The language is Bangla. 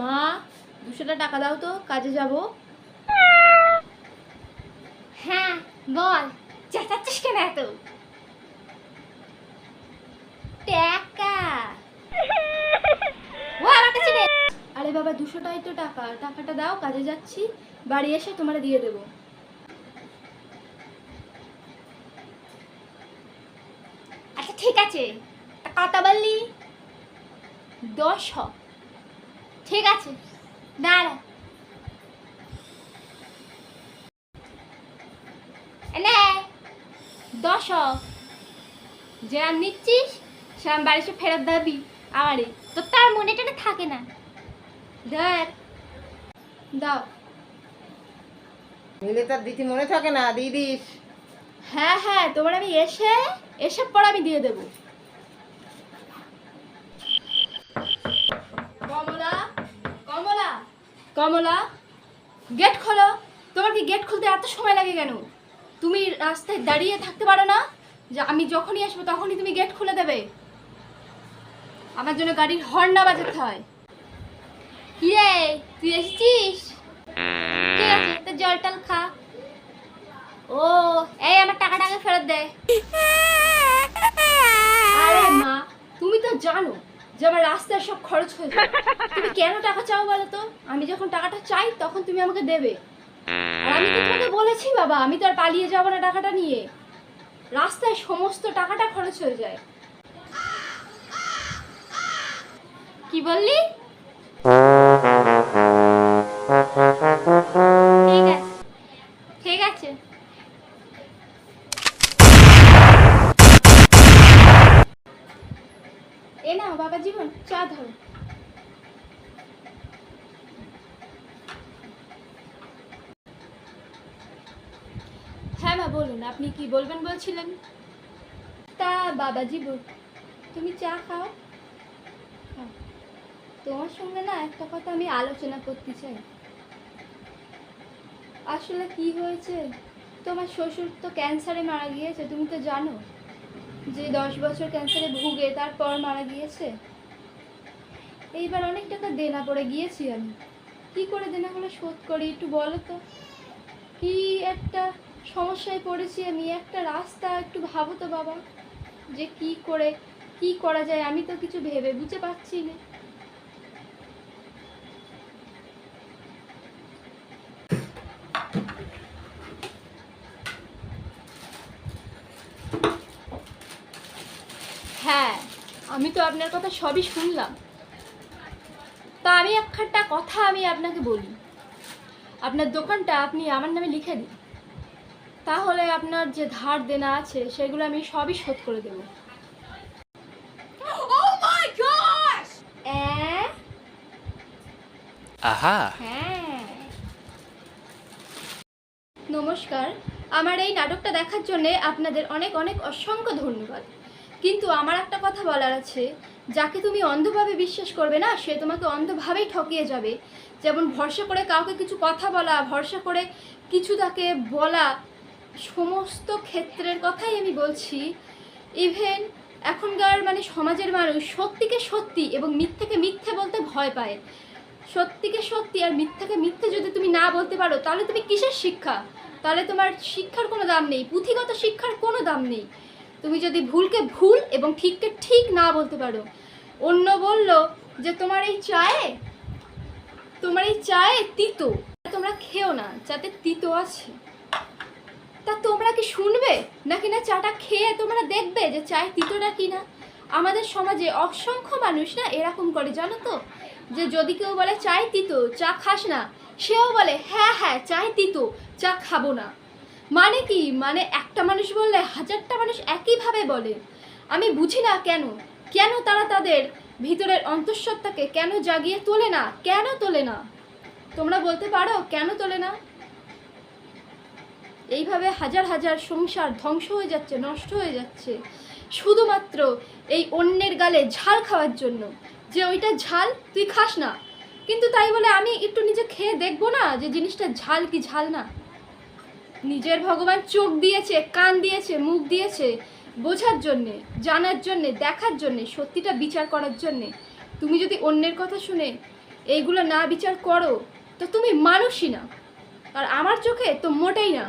মা দুশোটা টাকা দাও তো কাজে যাব। হ্যাঁ বল। চেঁচাচ্ছিস কেন এত? টাকা। ও আমার কাছে আরে বাবা দুশোটাই তো টাকা। টাকাটা দাও কাজে যাচ্ছি। বাড়ি এসে তোমার দিয়ে দেবো। আচ্ছা ঠিক আছে। কত বললি দশ হ। ঠিক আছে দাঁড়া। এনে দশ। যেরাম নিচ্ছিস সেরাম বাড়ি এসে ফেরত দাবি আমারে তো তার মনে টেনে থাকে না। ধর দাও। নিলে তার দিতে মনে থাকে না দিয়ে দিস। হ্যাঁ হ্যাঁ তোমার আমি এসে এসে পর আমি দিয়ে দেবো। কমলা গেট খোলো। তোমার কি গেট খুলতে এত সময় লাগে কেন? তুমি রাস্তায় দাঁড়িয়ে থাকতে পারো না? যে আমি যখনই আসব তখনই তুমি গেট খুলে দেবে। আমার জন্য গাড়ির হর্ন না বাজাতে হয়। রে তুই এসেছিস? জল টল খা। ও, এই আমার টাকা টাকা ফেরত দে। আরে মা তুমি তো জানো যে আমার রাস্তার সব খরচ হয়ে যাবে। তুমি কেন টাকা চাও বলো তো? আমি যখন টাকাটা চাই, তখন তুমি আমাকে দেবে। আমি তো তোমাকে বলেছি, বাবা, আমি তো আর পালিয়ে যাব না টাকাটা নিয়ে। রাস্তায় সমস্ত টাকাটা খরচ হয়ে যায়। কি বললি? জীবন, চা ধরো। হ্যাঁ মা, বলুন, আপনি কি বলবেন বলছিলেন? তা বাবা জীবন তুমি চা খাও? খাও। তোমার সঙ্গে না একটা কথা আমি আলোচনা করতে চাই। আসলে কি হয়েছে? তোমার শ্বশুর তো ক্যান্সারে মারা গিয়েছে, তুমি তো জানো। যে দশ বছর ক্যান্সারে ভুগে তারপর মারা গিয়েছে। এইবার অনেক টাকা দেনা পড়ে গিয়েছি আমি। কি করে দেনাগুলো শোধ করি একটু বলো তো? কি একটা সমস্যায় পড়েছি আমি, একটা রাস্তা একটু ভাবো তো বাবা, যে কি করে, কি করা যায় আমি তো কিছু ভেবে বুঝে পাচ্ছি না। হ্যাঁ আমি তো আপনার কথা সবই শুনলাম। তা আমি একটা কথা আমি আপনাকে বলি। আপনার দোকানটা আপনি আমার নামে লিখে দিন। তাহলে আপনার যে ধার দেনা আছে সেগুলো আমি সবই শোধ করে দেবো। অ্যাঁ? হ্যাঁ। নমস্কার। আমার এই নাটকটা দেখার জন্য আপনাদের অনেক অনেক অসংখ্য ধন্যবাদ। কিন্তু আমার একটা কথা বলার আছে। যাকে তুমি অন্ধভাবে বিশ্বাস করবে না, সে তোমাকে অন্ধভাবেই ঠকিয়ে যাবে। যেমন ভরসা করে কাউকে কিছু কথা বলা, ভরসা করে কিছু তাকে বলা, সমস্ত ক্ষেত্রের কথাই আমি বলছি। ইভেন এখনকার মানে সমাজের মানুষ সত্যিকে সত্যি এবং মিথ্যেকে মিথ্যে বলতে ভয় পায়। সত্যিকে সত্যি আর মিথ্যাকে মিথ্যে যদি তুমি না বলতে পারো, তাহলে তুমি কিসের শিক্ষা? তাহলে তোমার শিক্ষার কোনো দাম নেই, পুঁথিগত শিক্ষার কোনো দাম নেই। তুমি যদি ভুলকে ভুল এবং ঠিককে ঠিক না বলতে পারো। অন্য বলল যে তোমার এই চায়ে, তোমার এই চায়ে তিতো। তোমরা খেও না, যাতে তিতো আছে। তা তোমরা কি শুনবে? নাকি না চাটা খেয়ে তোমরা দেখবে যে চায় তিতোটা কি না আমাদের সমাজে অসংখ্য মানুষ না এরকম করে, জানো তো? যে যদি কেউ বলে চাই তিতো, চা খাস না। সেও বলে হ্যাঁ হ্যাঁ চাই তিতো, চা খাব না। মানে কি? মানে একটা মানুষ বললে হাজারটা মানুষ একইভাবে বলে। আমি বুঝি না কেন? কেন তারা তাদের ভিতরের অন্তঃসত্ত্বাকে কেন জাগিয়ে তোলে না? কেন তোলে না? তোমরা বলতে পারো কেন তোলে না? এইভাবে হাজার হাজার সংসার ধ্বংস হয়ে যাচ্ছে, নষ্ট হয়ে যাচ্ছে। শুধুমাত্র এই অন্যের গালে ঝাল খাওয়ার জন্য। যে ওইটা ঝাল তুই খাস না। কিন্তু তাই বলে আমি একটু নিজে খেয়ে দেখব না যে জিনিসটা ঝাল কি ঝাল না? নিজের ভগবান চোখ দিয়েছে, কান দিয়েছে, মুখ দিয়েছে বোঝার জন্যে, জানার জন্যে, দেখার জন্যে, সত্যিটা বিচার করার জন্যে। তুমি যদি অন্যের কথা শুনে এইগুলো না বিচার করো, তো তুমি মানুষই না। আর আমার চোখে তো মোটেই না।